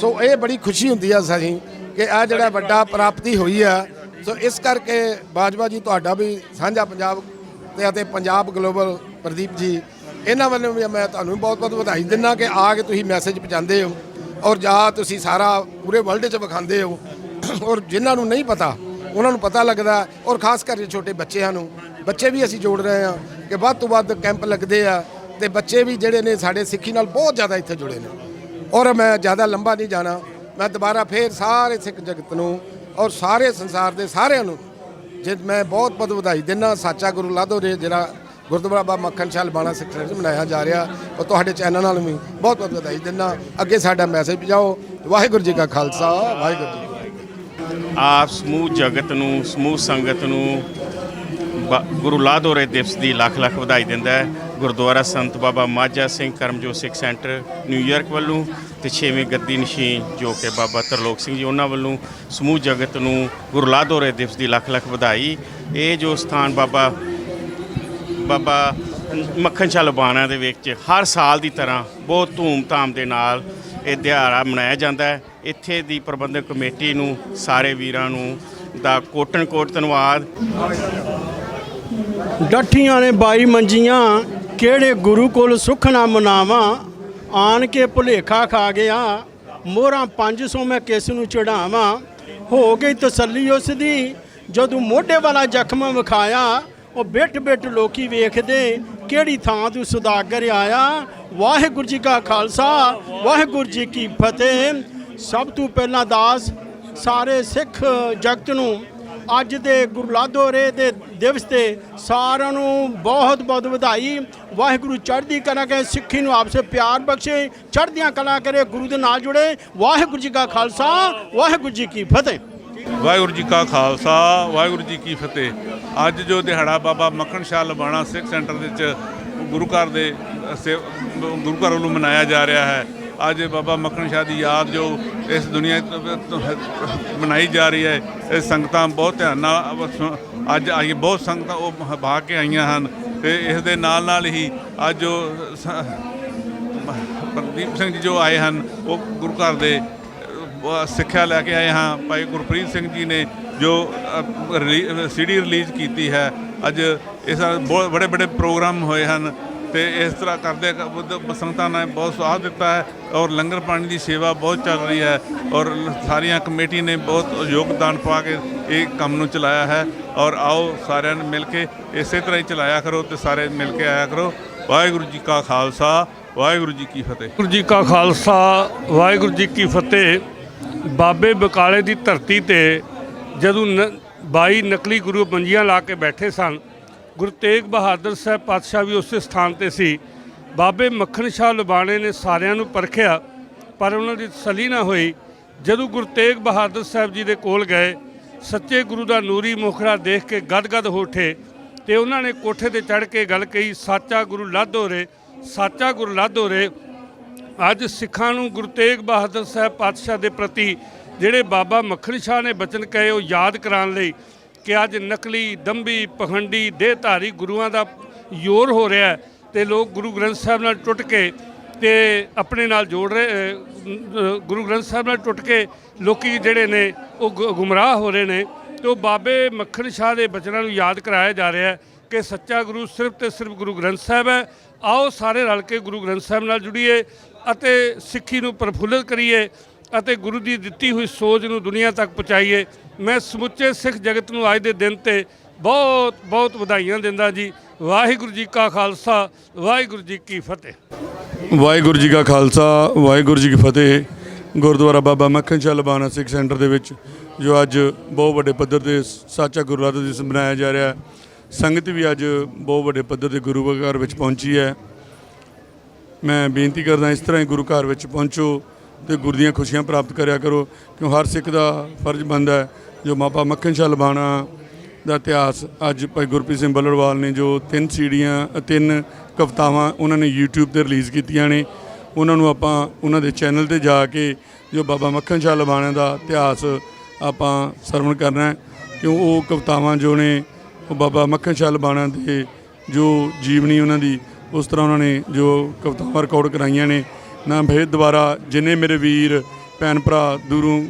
ਸੋ ਇਹ ਬੜੀ ਖੁਸ਼ੀ ਹੁੰਦੀ ਆ ਸਾਡੀ ਕਿ ਆ ਜਿਹੜਾ ਵੱਡਾ ਪ੍ਰਾਪਤੀ ਹੋਈ ਆ, ਸੋ ਇਸ ਕਰਕੇ ਬਾਜਵਾ ਜੀ ਤੁਹਾਡਾ ਵੀ ਸਾਂਝਾ ਪੰਜਾਬ ਤੇ ਅਤੇ ਪੰਜਾਬ ਗਲੋਬਲ ਪ੍ਰਦੀਪ ਜੀ, ਇਹਨਾਂ ਵੱਲੋਂ ਵੀ ਮੈਂ ਤੁਹਾਨੂੰ ਬਹੁਤ ਬਹੁਤ ਵਧਾਈ ਦਿੰਦਾ ਕਿ ਆ ਕੇ ਤੁਸੀਂ ਮੈਸੇਜ ਪਹੁੰਚਾਉਂਦੇ ਹੋ ਔਰ ਜਾ ਤੁਸੀਂ ਸਾਰਾ ਪੂਰੇ ਵਰਲਡ 'ਚ ਵਿਖਾਉਂਦੇ ਹੋ। ਔਰ ਜਿਨ੍ਹਾਂ ਨੂੰ ਨਹੀਂ ਪਤਾ, ਉਹਨਾਂ ਨੂੰ ਪਤਾ ਲੱਗਦਾ ਔਰ ਖਾਸ ਕਰਕੇ ਛੋਟੇ ਬੱਚਿਆਂ ਨੂੰ। ਬੱਚੇ ਵੀ ਅਸੀਂ ਜੋੜ ਰਹੇ ਹਾਂ ਕਿ ਵੱਧ ਤੋਂ ਵੱਧ ਕੈਂਪ ਲੱਗਦੇ ਆ ਤੇ ਬੱਚੇ ਵੀ ਜਿਹੜੇ ਨੇ ਸਾਡੇ ਸਿੱਖੀ ਨਾਲ ਬਹੁਤ ਜ਼ਿਆਦਾ ਇੱਥੇ ਜੁੜੇ ਨੇ। ਔਰ ਮੈਂ ਜ਼ਿਆਦਾ ਲੰਬਾ ਨਹੀਂ ਜਾਣਾ। ਮੈਂ ਦੁਬਾਰਾ ਫੇਰ ਸਾਰੇ ਸਿੱਖ ਜਗਤ ਨੂੰ ਔਰ ਸਾਰੇ ਸੰਸਾਰ ਦੇ ਸਾਰਿਆਂ ਨੂੰ ਜੇ ਮੈਂ ਬਹੁਤ ਬਹੁਤ ਵਧਾਈ ਦਿੰਦਾ, ਸਾਚਾ ਗੁਰੂ ਲਾਧੋਰੇ ਜਿਹੜਾ ਗੁਰਦੁਆਰਾ ਬਾਬਾ ਮੱਖਣ ਸ਼ਾਲ ਬਾਣਾ ਸਿੱਖ ਸੈਂਟਰ ਮਨਾਇਆ ਜਾ ਰਿਹਾ, ਉਹ ਤੁਹਾਡੇ ਚੈਨਲ ਨਾਲ ਵੀ ਬਹੁਤ ਬਹੁਤ ਵਧਾਈ ਦਿੰਦਾ। ਅੱਗੇ ਸਾਡਾ ਮੈਸੇਜ ਪਹੁੰਚਾਓ। ਵਾਹਿਗੁਰੂ ਜੀ ਕਾ ਖਾਲਸਾ, ਵਾਹਿਗੁਰੂ ਜੀ ਆਪ ਸਮੂਹ ਜਗਤ ਨੂੰ, ਸਮੂਹ ਸੰਗਤ ਨੂੰ ਬ- ਗੁਰੂ ਲਾਧੋਰੇ ਦਿਵਸ ਦੀ ਲੱਖ ਲੱਖ ਵਧਾਈ ਦਿੰਦਾ ਹੈ। Gurdwara Sant Baba Majha Singh Karamjot Sikh centre New York ਵੱਲੋਂ ਤੇ 6ਵੇਂ ਗੱਦੀ ਨਸ਼ੀਨ ਜੋ ਕਿ ਬਾਬਾ ਤਰਲੋਕ ਸਿੰਘ ਜੀ ਉਹਨਾਂ ਵੱਲੋਂ ਸਮੂਹ ਜਗਤ ਨੂੰ ਗੁਰੂ ਲਾਧੋਰੇ ਦਿਵਸ ਦੀ ਲੱਖ ਲੱਖ ਵਧਾਈ। ਇਹ ਜੋ ਸਥਾਨ ਬਾਬਾ ਬਾਬਾ ਮੱਖਣ ਸ਼ਾਹ ਲਬਾਣਾ ਦੇ ਵਿੱਚ ਹਰ ਸਾਲ ਦੀ ਤਰ੍ਹਾਂ ਬਹੁਤ ਧੂਮ-ਧਾਮ ਦੇ ਨਾਲ ਇਹ ਦਿਹਾੜਾ ਮਨਾਇਆ ਜਾਂਦਾ ਹੈ। ਇੱਥੇ ਦੀ ਪ੍ਰਬੰਧਕ ਕਮੇਟੀ ਨੂੰ, ਸਾਰੇ ਵੀਰਾਂ ਨੂੰ ਦਾ ਕੋਟਨ ਕੋਟ ਧੰਨਵਾਦ। ਡੱਠੀਆਂ ਨੇ ਬਾਈ ਮੰਜੀਆਂ ਕਿਹੜੇ ਗੁਰੂ ਕੋਲ ਸੁਖ ਨਾ ਮਨਾਵਾਂ, ਆਣ ਕੇ ਭੁਲੇਖਾ ਖਾ ਗਿਆ, ਮੋਹਰਾਂ 500 ਮੈਂ ਕਿਸ ਨੂੰ ਚੜਾਵਾਂ। ਹੋ ਗਈ ਤਸੱਲੀ ਉਸ ਦੀ, ਜਦੋਂ ਮੋਢੇ ਵਾਲਾ ਜ਼ਖਮ ਵਿਖਾਇਆ, ਉਹ ਬਿੱਟ ਬਿੱਟ ਲੋਕੀ ਵੇਖਦੇ, ਕਿਹੜੀ ਥਾਂ ਤੂੰ ਸੁਦਾਗਰ ਆਇਆ? ਵਾਹਿਗੁਰੂ ਜੀ ਕਾ ਖਾਲਸਾ, ਵਾਹਿਗੁਰੂ ਜੀ ਕੀ ਫਤਿਹ। ਸਭ ਤੋਂ ਪਹਿਲਾਂ ਦਾਸ, ਸਾਰੇ ਸਿੱਖ ਜਗਤ ਨੂੰ ਅੱਜ ਦੇ ਗੁਰੂ ਲਾਧੋਰੇ ਦੇ ਦਿਵਸ ਤੇ ਸਾਰਿਆਂ ਨੂੰ ਬਹੁਤ ਬਹੁਤ ਵਧਾਈ। ਵਾਹਿਗੁਰੂ ਚੜ੍ਹਦੀ ਕਲਾ ਕਰੇ, ਸਿੱਖੀ ਨੂੰ ਆਪਸੇ ਪਿਆਰ ਬਖਸ਼ੇ, ਚੜ੍ਹਦੀਆਂ ਕਲਾ ਕਰੇ, ਗੁਰੂ ਦੇ ਨਾਲ ਜੁੜੇ। ਵਾਹਿਗੁਰੂ ਜੀ ਕਾ ਖਾਲਸਾ, ਵਾਹਿਗੁਰੂ ਜੀ ਕੀ ਫਤਿਹ। ਵਾਹਿਗੁਰੂ ਜੀ ਕਾ ਖਾਲਸਾ, ਵਾਹਿਗੁਰੂ ਜੀ ਕੀ ਫਤਿਹ। ਅੱਜ ਜੋ ਦਿਹਾੜਾ ਬਾਬਾ ਮੱਖਣ ਸ਼ਾਹ ਲਬਾਣਾ ਸਿੱਖ ਸੈਂਟਰ ਦੇ ਵਿੱਚ ਗੁਰੂ ਘਰ ਦੇ ਸੇ- ਗੁਰੂ ਘਰ ਵੱਲੋਂ ਮਨਾਇਆ ਜਾ ਰਿਹਾ ਹੈ। ਅੱਜ ਬਾਬਾ ਮੱਖਣ ਸ਼ਾਹ ਦੀ ਯਾਦ ਜੋ ਇਸ ਦੁਨੀਆ ਮਨਾਈ ਜਾ ਰਹੀ ਹੈ। ਇਹ ਸੰਗਤਾਂ ਬਹੁਤ ਧਿਆਨ ਨਾਲ ਅੱਜ ਆਈ, ਬਹੁਤ ਸੰਗਤਾਂ ਉਹ ਭਾਗ ਕੇ ਆਈਆਂ ਹਨ ਤੇ ਇਸ ਦੇ ਨਾਲ ਨਾਲ ਹੀ ਅੱਜ ਜੋ ਪ੍ਰਦੀਪ ਸਿੰਘ ਜੀ ਜੋ ਆਏ ਹਨ, ਉਹ ਗੁਰੂ ਘਰ ਦੇ ਸਿੱਖਿਆ ਲੈ ਕੇ ਆਏ ਹਾਂ। ਭਾਈ ਗੁਰਪ੍ਰੀਤ ਸਿੰਘ ਜੀ ਨੇ ਜੋ ਸੀਡੀ ਰਿਲੀਜ਼ ਕੀਤੀ ਹੈ। ਅੱਜ ਇਸ ਨਾਲ ਬੜੇ ਬੜੇ ਪ੍ਰੋਗਰਾਮ ਹੋਏ ਹਨ। ਤੇ ਇਸ ਤਰ੍ਹਾਂ ਕਰਦੇ ਬੁੱਧ ਸੰਗਤਾਂ ਨੇ ਬਹੁਤ ਸਾਥ ਦਿੱਤਾ ਹੈ ਔਰ ਲੰਗਰ ਪਾਣੀ ਦੀ ਸੇਵਾ ਬਹੁਤ ਚੱਲ ਰਹੀ ਹੈ ਔਰ ਸਾਰੀਆਂ ਕਮੇਟੀ ਨੇ ਬਹੁਤ ਯੋਗਦਾਨ ਪਾ ਕੇ ਇਹ ਕੰਮ ਨੂੰ ਚਲਾਇਆ ਹੈ ਔਰ ਆਓ ਸਾਰਿਆਂ ਨੇ ਮਿਲ ਕੇ ਇਸੇ ਤਰ੍ਹਾਂ ਹੀ ਚਲਾਇਆ ਕਰੋ ਤੇ ਸਾਰੇ ਮਿਲ ਕੇ ਆਇਆ ਕਰੋ। ਵਾਹਿਗੁਰੂ ਜੀ ਕਾ ਖਾਲਸਾ, ਵਾਹਿਗੁਰੂ ਜੀ ਕੀ ਫਤਿਹ। ਗੁਰੂ ਜੀ ਕਾ ਖਾਲਸਾ, ਵਾਹਿਗੁਰੂ ਜੀ ਕੀ ਫਤਿਹ। ਬਾਬੇ ਬਕਾਲੇ ਦੀ ਧਰਤੀ ਤੇ ਜਦੋਂ ਨ 22 ਨਕਲੀ ਗੁਰੂ ਮੰਜੀਆਂ ਲਾ ਕੇ ਬੈਠੇ ਸਨ ਗੁਰੂ ਤੇਗ ਬਹਾਦਰ ਸਾਹਿਬ ਪਾਤਸ਼ਾਹ ਵੀ ਉਸੇ ਸਥਾਨ ਤੇ ਸੀ। ਬਾਬੇ ਮੱਖਣ ਸ਼ਾਹ ਲਬਾਣੇ ਨੇ ਸਾਰਿਆਂ ਨੂੰ ਪਰਖਿਆ, ਪਰ ਉਹਨਾਂ ਦੀ ਤਸੱਲੀ ਨਾ ਹੋਈ। ਜਦੋਂ ਗੁਰੂ ਤੇਗ ਬਹਾਦਰ ਸਾਹਿਬ ਜੀ ਦੇ ਕੋਲ ਗਏ, ਸੱਚੇ ਗੁਰੂ ਦਾ ਨੂਰੀ ਮੁਖੜਾ ਦੇਖ ਕੇ ਗਦਗਦ ਹੋ ਉੱਠੇ ਤੇ ਉਹਨਾਂ ਨੇ ਕੋਠੇ ਤੇ ਚੜ੍ਹ ਕੇ ਗੱਲ ਕਹੀ, ਸਾਚਾ ਗੁਰੂ ਲਾਧੋ ਰੇ ਸਾਚਾ ਗੁਰੂ ਲਾਧੋ ਰੇ ਅੱਜ ਸਿੱਖਾਂ ਨੂੰ ਗੁਰੂ ਤੇਗ ਬਹਾਦਰ ਸਾਹਿਬ ਪਾਤਸ਼ਾਹ ਦੇ ਪ੍ਰਤੀ ਜਿਹੜੇ ਬਾਬਾ ਮੱਖਣ ਸ਼ਾਹ ਨੇ ਬਚਨ ਕਹੇ ਉਹ ਯਾਦ ਕਰਾਉਣ ਲਈ ਕਿ ਅੱਜ ਨਕਲੀ ਦੰਬੀ ਪਖੰਡੀ ਦੇਹਧਾਰੀ ਗੁਰੂਆਂ ਦਾ ਯੋਰ ਹੋ ਰਿਹਾ ਹੈ ਤੇ ਲੋਕ ਗੁਰੂ ਗ੍ਰੰਥ ਸਾਹਿਬ ਨਾਲ ਟੁੱਟ ਕੇ ਤੇ ਆਪਣੇ ਨਾਲ ਜੋੜ ਰਹੇ ਗੁਰੂ ਗ੍ਰੰਥ ਸਾਹਿਬ ਨਾਲ ਟੁੱਟ ਕੇ ਲੋਕੀ ਜਿਹੜੇ ਨੇ ਉਹ ਗੁ- ਗੁੰਮਰਾਹ ਹੋ ਰਹੇ ਨੇ ਤੇ ਉਹ ਬਾਬੇ ਮੱਖਣ ਸ਼ਾਹ ਦੇ ਬਚਨਾਂ ਨੂੰ ਯਾਦ ਕਰਾਇਆ ਜਾ ਰਿਹਾ ਹੈ ਕਿ ਸੱਚਾ ਗੁਰੂ ਸਿਰਫ ਤੇ ਸਿਰਫ ਗੁਰੂ ਗ੍ਰੰਥ ਸਾਹਿਬ ਹੈ। ਆਓ ਸਾਰੇ ਰਲ ਕੇ ਗੁਰੂ ਗ੍ਰੰਥ ਸਾਹਿਬ ਨਾਲ ਜੁੜੀਏ ਅਤੇ ਸਿੱਖੀ ਨੂੰ ਪ੍ਰਫੁੱਲਤ ਕਰੀਏ ਅਤੇ ਗੁਰੂ ਦੀ ਦਿੱਤੀ ਹੋਈ ਸੋਚ ਨੂੰ ਦੁਨੀਆ ਤੱਕ ਪਹੁੰਚਾਈਏ। ਮੈਂ ਸਮੁੱਚੇ ਸਿੱਖ ਜਗਤ ਨੂੰ ਅੱਜ ਦੇ ਦਿਨ ਤੇ ਬਹੁਤ ਬਹੁਤ ਵਧਾਈਆਂ ਦਿੰਦਾ ਜੀ। ਵਾਹਿਗੁਰੂ ਜੀ ਕਾ ਖਾਲਸਾ, ਵਾਹਿਗੁਰੂ ਜੀ ਕੀ ਫਤਿਹ। ਵਾਹਿਗੁਰੂ ਜੀ ਕਾ ਖਾਲਸਾ, ਵਾਹਿਗੁਰੂ ਜੀ ਕੀ ਫਤਿਹ। ਗੁਰਦੁਆਰਾ ਬਾਬਾ ਮੱਖਣ ਸ਼ਾਹ ਲਬਾਣਾ ਸਿੱਖ ਸੈਂਟਰ ਦੇ ਵਿੱਚ, ਜੋ ਅੱਜ ਬਹੁਤ ਵੱਡੇ ਪੱਧਰ ਤੇ ਸਾਚਾ ਰਾਤ ਦਿਵਸ ਮਨਾਇਆ ਜਾ ਰਿਹਾ ਹੈ। ਸੰਗਤ ਵੀ ਅੱਜ ਬਹੁਤ ਵੱਡੇ ਪੱਧਰ ਤੇ ਗੁਰੂ ਘਰ ਵਿੱਚ ਪਹੁੰਚੀ ਹੈ। ਮੈਂ ਬੇਨਤੀ ਕਰਦਾ ਇਸ ਤਰ੍ਹਾਂ ਹੀ ਗੁਰੂ ਘਰ ਵਿੱਚ ਪਹੁੰਚੋ। ਤੇ ਗੁਰ ਦੀਆਂ ਖੁਸ਼ੀਆਂ ਪ੍ਰਾਪਤ ਕਰਿਆ ਕਰੋ, ਕਿਉਂ ਹਰ ਸਿੱਖ ਦਾ ਫਰਜ਼ ਬਣਦਾ ਹੈ, ਜੋ ਬਾਬਾ ਮੱਖਣ ਸ਼ਾਹ ਲਬਾਣਾ ਦਾ ਇਤਿਹਾਸ ਅੱਜ ਭਾਈ ਗੁਰਪ੍ਰੀਤ ਸਿੰਘ ਬੱਲੜਵਾਲ ਨੇ ਜੋ ਤਿੰਨ ਸੀੜੀਆਂ ਤਿੰਨ ਕਵਿਤਾਵਾਂ ਉਹਨਾਂ ਨੇ YouTube ਤੇ ਰਿਲੀਜ਼ ਕੀਤੀਆਂ ਨੇ, ਉਹਨਾਂ ਨੂੰ ਆਪਾਂ ਉਹਨਾਂ ਦੇ ਚੈਨਲ ਤੇ ਜਾ ਕੇ ਜੋ ਬਾਬਾ ਮੱਖਣ ਸ਼ਾਹ ਲਬਾਣਾ ਦਾ ਇਤਿਹਾਸ ਆਪਾਂ ਸਰਵਣ ਕਰਨਾ ਹੈ, ਕਿਉਂ ਉਹ ਕਵਿਤਾਵਾਂ ਜੋ ਨੇ ਉਹ ਬਾਬਾ ਮੱਖਣ ਸ਼ਾਹ ਲਬਾਣਾ ਦੇ ਜੋ ਜੀਵਨੀ ਉਹਨਾਂ ਦੀ, ਉਸ ਤਰ੍ਹਾਂ ਉਹਨਾਂ ਨੇ ਜੋ ਕਵਿਤਾਵਾਂ ਰਿਕਾਰਡ ਕਰਾਈਆਂ ਨੇ ਨਾ ਫੇਰ ਦੁਬਾਰਾ ਜਿੰਨੇ ਮੇਰੇ ਵੀਰ, ਭੈਣ ਭਰਾ, ਦੂਰੋਂ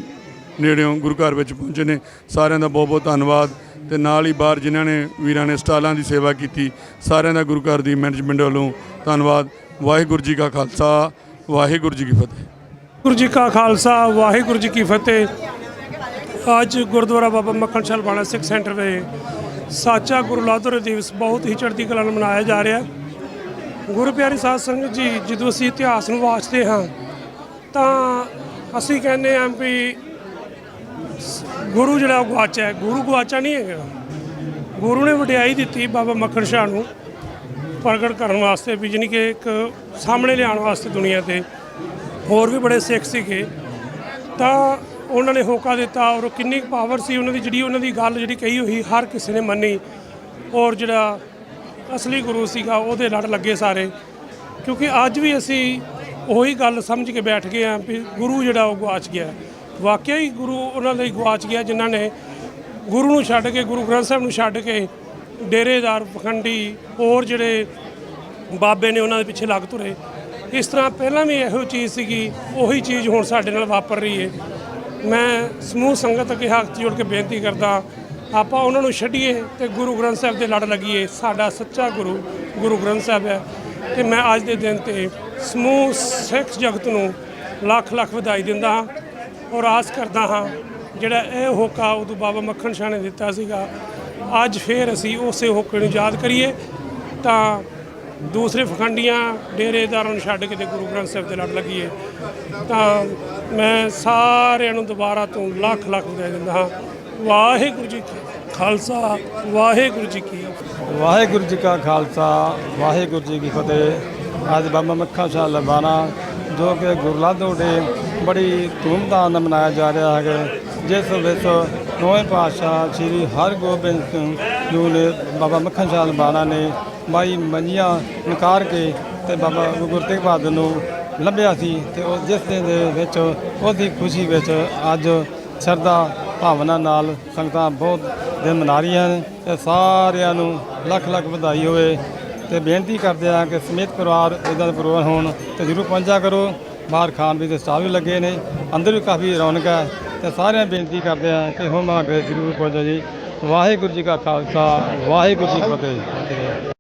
ਨੇੜਿਓਂ ਗੁਰੂ ਘਰ ਵਿੱਚ ਪਹੁੰਚੇ ਨੇ, ਸਾਰਿਆਂ ਦਾ ਬਹੁਤ ਬਹੁਤ ਧੰਨਵਾਦ ਤੇ ਨਾਲ ਹੀ ਬਾਹਰ ਜਿਨ੍ਹਾਂ ਨੇ ਵੀਰਾਂ ਨੇ ਸਟਾਲਾਂ ਦੀ ਸੇਵਾ ਕੀਤੀ, ਸਾਰਿਆਂ ਦਾ ਗੁਰੂ ਘਰ ਦੀ ਮੈਨੇਜਮੈਂਟ ਵੱਲੋਂ ਧੰਨਵਾਦ। ਵਾਹਿਗੁਰੂ ਜੀ ਕਾ ਖਾਲਸਾ, ਵਾਹਿਗੁਰੂ ਜੀ ਕੀ ਫਤਿਹ। ਗੁਰੂ ਜੀ ਕਾ ਖਾਲਸਾ, ਵਾਹਿਗੁਰੂ ਜੀ ਕੀ ਫਤਿਹ। ਅੱਜ ਗੁਰਦੁਆਰਾ ਬਾਬਾ ਮੱਖਣ ਸਾਲ ਬਾਣਾ ਸਿੱਖ ਸੈਂਟਰ ਦੇ ਸਾਚਾ ਗੁਰੂ ਲਾਦਰ ਦਿਵਸ ਬਹੁਤ ਹੀ ਚੜ੍ਹਦੀ ਕਲਾ ਨਾਲ ਮਨਾਇਆ ਜਾ ਰਿਹਾ। ਹੈ। ਗੁਰੂ ਪਿਆਰੀ ਸਾਧ ਸੰਗਤ ਜੀ, ਜਦੋਂ ਅਸੀਂ ਇਤਿਹਾਸ ਨੂੰ ਵਾਚਦੇ ਹਾਂ, ਤਾਂ ਅਸੀਂ ਕਹਿੰਦੇ ਹਾਂ ਵੀ ਗੁਰੂ ਜਿਹੜਾ ਉਹ ਗਵਾਚਾ ਹੈ। ਗੁਰੂ ਗਵਾਚਾ ਨਹੀਂ ਹੈਗਾ। ਗੁਰੂ ਨੇ ਵਡਿਆਈ ਦਿੱਤੀ ਬਾਬਾ ਮੱਖਣ ਸ਼ਾਹ ਨੂੰ ਪ੍ਰਗਟ ਕਰਨ ਵਾਸਤੇ, ਵੀ ਜਾਣੀ ਕਿ ਇੱਕ ਸਾਹਮਣੇ ਲਿਆਉਣ ਵਾਸਤੇ ਦੁਨੀਆ ਤੇ। ਹੋਰ ਵੀ ਬੜੇ ਸਿੱਖ ਸੀਗੇ। ਤਾਂ ਉਹਨਾਂ ਨੇ ਹੋਕਾ ਦਿੱਤਾ ਔਰ ਕਿੰਨੀ ਪਾਵਰ ਸੀ ਉਹਨਾਂ ਦੀ, ਜਿਹੜੀ ਉਹਨਾਂ ਦੀ ਗੱਲ ਜਿਹੜੀ ਕਹੀ ਹੋਈ, ਹਰ ਕਿਸੇ ਨੇ ਮੰਨੀ। ਔਰ ਜਿਹੜਾ ਅਸਲੀ ਗੁਰੂ ਸੀਗਾ, ਉਹਦੇ ਲੜ ਲੱਗੇ ਸਾਰੇ। ਕਿਉਂਕਿ ਅੱਜ ਵੀ ਅਸੀਂ ਉਹੀ ਗੱਲ ਸਮਝ ਕੇ ਬੈਠ ਗਏ ਹਾਂ ਵੀ ਗੁਰੂ ਜਿਹੜਾ ਉਹ ਗਵਾਚ ਗਿਆ ਵਾਕਿਆ ਹੀ ਗੁਰੂ ਉਹਨਾਂ ਲਈ ਗਵਾਚ ਗਿਆ, ਜਿਨ੍ਹਾਂ ਨੇ ਗੁਰੂ ਨੂੰ ਛੱਡ ਕੇ, ਗੁਰੂ ਗ੍ਰੰਥ ਸਾਹਿਬ ਨੂੰ ਛੱਡ ਕੇ ਡੇਰੇਦਾਰ, ਪਖੰਡੀ ਹੋਰ ਜਿਹੜੇ ਬਾਬੇ ਨੇ ਉਹਨਾਂ ਦੇ ਪਿੱਛੇ ਲੱਗ ਤੁਰੇ। ਇਸ ਤਰ੍ਹਾਂ ਪਹਿਲਾਂ ਵੀ ਇਹੋ ਚੀਜ਼ ਸੀਗੀ, ਉਹੀ ਚੀਜ਼ ਹੁਣ ਸਾਡੇ ਨਾਲ ਵਾਪਰ ਰਹੀ ਹੈ। ਮੈਂ ਸਮੂਹ ਸੰਗਤ ਅੱਗੇ ਹੱਥ ਜੋੜ ਕੇ ਬੇਨਤੀ ਕਰਦਾ ਆਪਾਂ ਉਹਨਾਂ ਨੂੰ ਛੱਡੀਏ ਤੇ ਗੁਰੂ ਗ੍ਰੰਥ ਸਾਹਿਬ ਦੇ ਲੜ ਲੱਗੀਏ। ਸਾਡਾ ਸੱਚਾ ਗੁਰੂ ਗੁਰੂ ਗ੍ਰੰਥ ਸਾਹਿਬ ਹੈ। ਤੇ ਮੈਂ ਅੱਜ ਦੇ ਦਿਨ ਤੇ ਸਮੂਹ ਸਿੱਖ ਜਗਤ ਨੂੰ ਲੱਖ ਲੱਖ ਵਧਾਈ ਦਿੰਦਾ ਹਾਂ ਔਰ ਆਸ ਕਰਦਾ ਹਾਂ, ਜਿਹੜਾ ਇਹ ਹੋਕਾ ਉਦੋਂ ਬਾਬਾ ਮੱਖਣ ਸ਼ਾਹ ਨੇ ਦਿੱਤਾ ਸੀਗਾ, ਅੱਜ ਫੇਰ ਅਸੀਂ ਉਸੇ ਹੋਕੇ ਨੂੰ ਯਾਦ ਕਰੀਏ ਤਾਂ ਦੂਸਰੇ ਫਖੰਡੀਆਂ ਡੇਰੇਦਾਰਾਂ ਨੂੰ ਛੱਡ ਕੇ ਤੇ ਗੁਰੂ ਗ੍ਰੰਥ ਸਾਹਿਬ ਦੇ ਲੜ ਲੱਗੀਏ। ਤਾਂ ਮੈਂ ਸਾਰਿਆਂ ਨੂੰ ਦੁਬਾਰਾ ਤੋਂ ਲੱਖ ਲੱਖ ਵਧਾਈ ਦਿੰਦਾ ਹਾਂ। ਵਾਹਿਗੁਰੂ ਜੀ ਕੀ ਖਾਲਸਾ, ਵਾਹਿਗੁਰੂ ਜੀ ਕੀ ਵਾਹਿਗੁਰੂ ਜੀ ਕਾ ਖਾਲਸਾ, ਵਾਹਿਗੁਰੂ ਜੀ ਕੀ ਫਤਿਹ। ਅੱਜ ਬਾਬਾ ਮੱਖਾ ਸ਼ਾਹ ਲਬਾਨਾ ਜੋ ਕਿ ਗੁਰਲਾਦੋ ਡੇ ਬੜੀ ਧੂਮਧਾਮ ਨਾਲ ਮਨਾਇਆ ਜਾ ਰਿਹਾ ਹੈ ਜਿਸ ਵਿੱਚ ਨੌਵੇਂ ਪਾਤਸ਼ਾਹ ਸ੍ਰੀ ਹਰਗੋਬਿੰਦ ਸਿੰਘ ਜੀ ਨੇ ਬਾਬਾ ਮੱਖਣ ਸ਼ਾਹ ਲਬਾਨਾ ਨੇ ਮਾਈ ਮੰਜੀਆਂ ਨਕਾਰ ਕੇ ਤੇ ਬਾਬਾ ਗੁਰੂ ਤੇਗ ਬਹਾਦਰ ਨੂੰ ਲੱਭਿਆ ਸੀ ਤੇ ਉਹ ਜਿਸ ਦਿਨ ਦੇ ਵਿੱਚ, ਉਹਦੀ ਖੁਸ਼ੀ ਵਿੱਚ ਅੱਜ ਸ਼ਰਧਾ ਭਾਵਨਾ ਨਾਲ ਸੰਗਤਾਂ ਬਹੁਤ ਦਿਨ ਮਨਾ ਰਹੀਆਂ ਨੇ ਤੇ ਸਾਰਿਆਂ ਨੂੰ ਲੱਖ ਲੱਖ ਵਧਾਈ ਹੋਵੇ ਤੇ ਬੇਨਤੀ ਕਰਦੇ ਆ ਕਿ ਸਮੇਤ ਪਰਿਵਾਰ ਇਦਾਂ ਦੇ ਪ੍ਰੋਗਰਾਮ ਹੋਣ ਤੇ ਜ਼ਰੂਰ ਪਹੁੰਚਾ ਕਰੋ। ਬਾਹਰ ਖਾਣ ਵੀ ਦੇ ਸਟਾਲ ਵੀ ਲੱਗੇ ਨੇ, ਅੰਦਰ ਵੀ ਕਾਫੀ ਰੌਣਕ ਹੈ ਤੇ ਸਾਰਿਆਂ ਨੂੰ ਬੇਨਤੀ ਕਰਦੇ ਆ ਕਿ ਹੋਮ ਆ ਕੇ ਜ਼ਰੂਰ ਪਹੁੰਚੋ ਜੀ। ਵਾਹਿਗੁਰੂ ਜੀ ਕਾ ਖਾਲਸਾ, ਵਾਹਿਗੁਰੂ ਜੀ ਕੀ ਫਤਿਹ।